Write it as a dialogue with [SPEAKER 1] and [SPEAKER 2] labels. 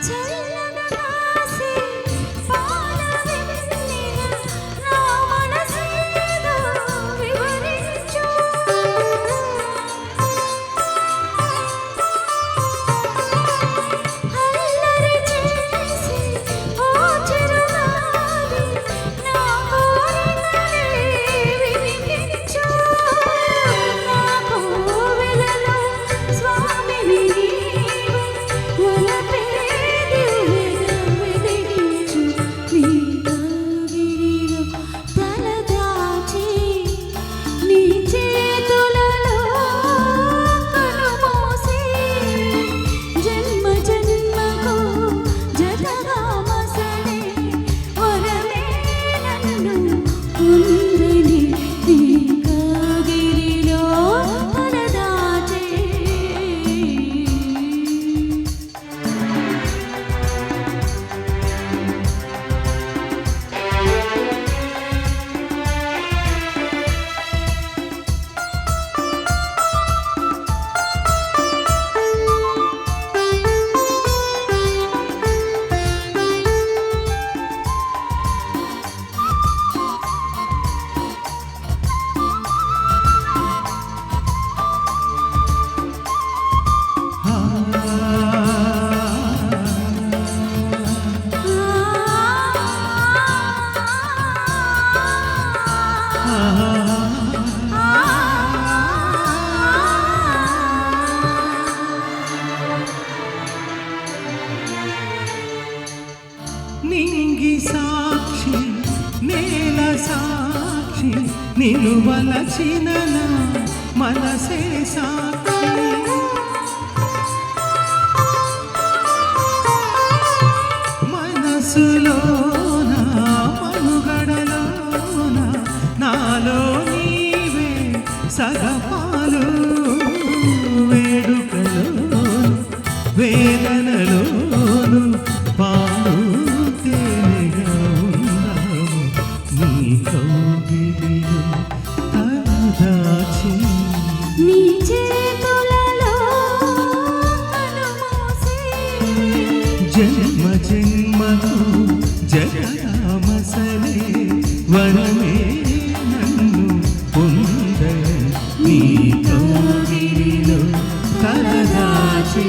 [SPEAKER 1] 真 సాక్షి నేల సాక్షి మనసే సాక్షి. మనసులో నీ కౌగిలిలో
[SPEAKER 2] నీ చేతులలో
[SPEAKER 1] జన్మ జన్మకు జగరామసలే వరమే నన్ను పొంద నీ కౌగిలిలో తలదాచి